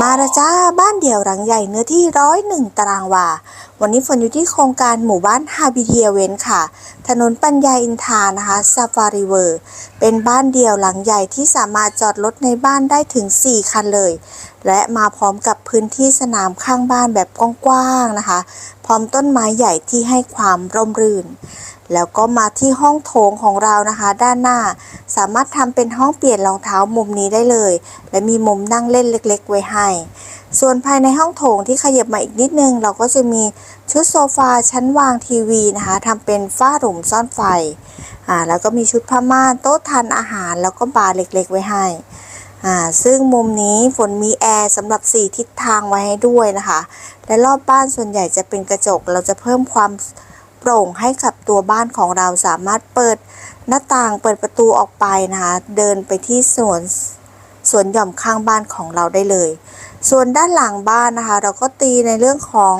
มาและจ้าบ้านเดี่ยวหลังใหญ่เนื้อที่ร้อยหนึ่งตารางวา วันนี้ฝนอยู่ที่โครงการหมู่บ้านฮาบิเทียเวนค่ะ ถนนปัญญาอินทานะคะซาฟารีเวอร์ เป็นบ้านเดียวหลังใหญ่ที่สามารถจอดรถในบ้านได้ถึง 4 คันเลย และมาพร้อมกับพื้นที่สนามข้างบ้านแบบกว้างๆนะคะ พร้อมต้นไม้ใหญ่ที่ให้ความร่มรื่น แล้วก็มาที่ห้องโถงของเรานะคะ ด้านหน้า สามารถทำเป็นห้องเปลี่ยนรองเท้ามุมนี้ได้เลย และมีมุมนั่งเล่นเล็ก ๆ ไว้ให้ ส่วนภายในห้องโถงที่ขยับมาอีกนิดนึง เราก็จะมีชุดโซฟาชั้นวางทีวีนะคะทำเป็นฝ้าหลุมซ่อนไฟอ่าแล้วก็มีชุดผ้าม่านโต๊ะทานอาหาร แล้วก็บาร์เล็กๆ ไว้ให้อ่าซึ่งมุมนี้ฝนมีแอร์สำหรับ 4 ทิศทางไว้ให้ด้วยนะคะ และรอบบ้านส่วนใหญ่จะเป็นกระจก เราจะเพิ่มความโปร่งให้กับตัวบ้านของเราสามารถเปิดหน้าต่างเปิดประตูออกไปนะคะ เดินไปที่สวนสวนหย่อมข้างบ้านของเราได้เลย ส่วนด้านหลังบ้านนะคะ เราก็ตีในเรื่องของ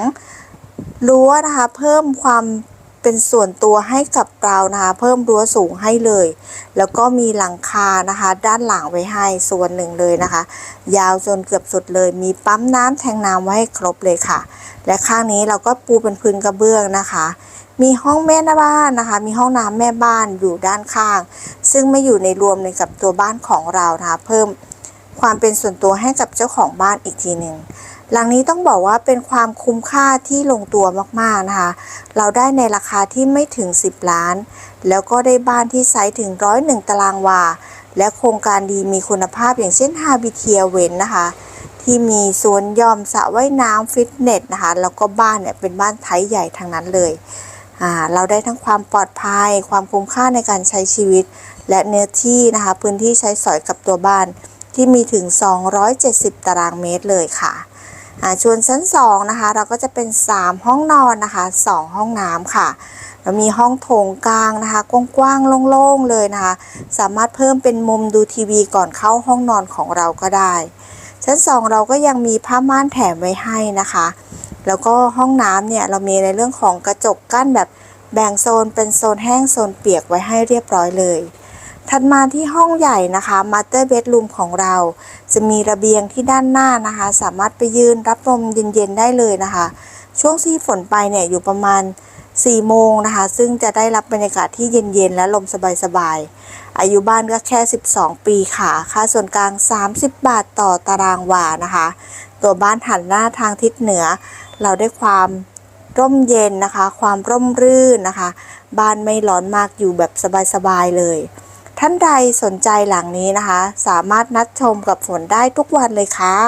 รั้วนะคะ เพิ่มความเป็นส่วนตัวให้กับเรานะคะ เพิ่มรั้วสูงให้เลย แล้วก็มีหลังคานะคะ ด้านหลังไว้ให้ส่วนหนึ่งเลยนะคะ ยาวจนเกือบสุดเลย มีปั๊มน้ำแทงน้ำไว้ให้ครบเลยค่ะ และข้างนี้เราก็ปูเป็นพื้นกระเบื้องนะคะ มีห้องแม่น้าบ้านนะคะ มีห้องน้ำแม่บ้านอยู่ด้านข้าง ซึ่งไม่อยู่ในรวมในกับตัวบ้านของเรานะคะ เพิ่ม ความเป็นส่วนตัวให้กับเจ้าของบ้านอีกทีหนึ่งหลังนี้ต้องบอกว่าเป็นความคุ้มค่าที่ลงตัวมากๆนะคะ เราได้ในราคาที่ไม่ถึง 10 ล้าน แล้วก็ได้บ้านที่ไซส์ถึงร้อยหนึ่งตารางวา และโครงการดีมีคุณภาพอย่างเช่นฮาบิเทียเวนนะคะ ที่มีสวนยอมสระว่ายน้ำฟิตเนสนะคะ แล้วก็บ้านเนี่ยเป็นบ้านไทยใหญ่ทั้งนั้นเลย เราได้ทั้งความปลอดภัย ความคุ้มค่าในการใช้ชีวิต และเนื้อที่นะคะ พื้นที่ใช้สอยกับตัวบ้าน ที่มีถึง 270 ตารางเมตรเลยค่ะอ่าชวนชั้น2นะคะ เราก็จะเป็น 3 ห้องนอนนะคะ 2 ห้องน้ำค่ะแล้วมีห้องโถงกลางนะคะกว้างๆโล่งๆเลยนะคะ สามารถเพิ่มเป็นมุมดูทีวีก่อนเข้าห้องนอนของเราก็ได้ ชั้น 2 เราก็ยังมีผ้าม่านแถมไว้ให้นะคะ แล้วก็ห้องน้ำเนี่ยเรามีในเรื่องของกระจกกั้นแบบแบ่งโซนเป็นโซนแห้งโซนเปียกไว้ให้เรียบร้อยเลย ถัดมาที่ห้องใหญ่นะคะมาสเตอร์เบดรูมของเรา จะมีระเบียงที่ด้านหน้านะคะ สามารถไปยืนรับลมเย็นๆได้เลยนะคะ ช่วงที่ฝนไปเนี่ยอยู่ประมาณ4โมงนะคะ ซึ่งจะได้รับบรรยากาศที่เย็นๆ และลมสบายๆ อายุบ้านก็แค่ 12 ปีค่ะ ค่าส่วนกลาง 30 บาทต่อตารางวานะคะ ตัวบ้านหันหน้าทางทิศเหนือ เราได้ความร่มเย็นนะคะ ความร่มรื่นนะคะ บ้านไม่ร้อนมากอยู่แบบสบายๆ เลย ท่านใดสนใจหลังนี้นะคะ สามารถนัดชมกับฝนได้ทุกวันเลยค่ะ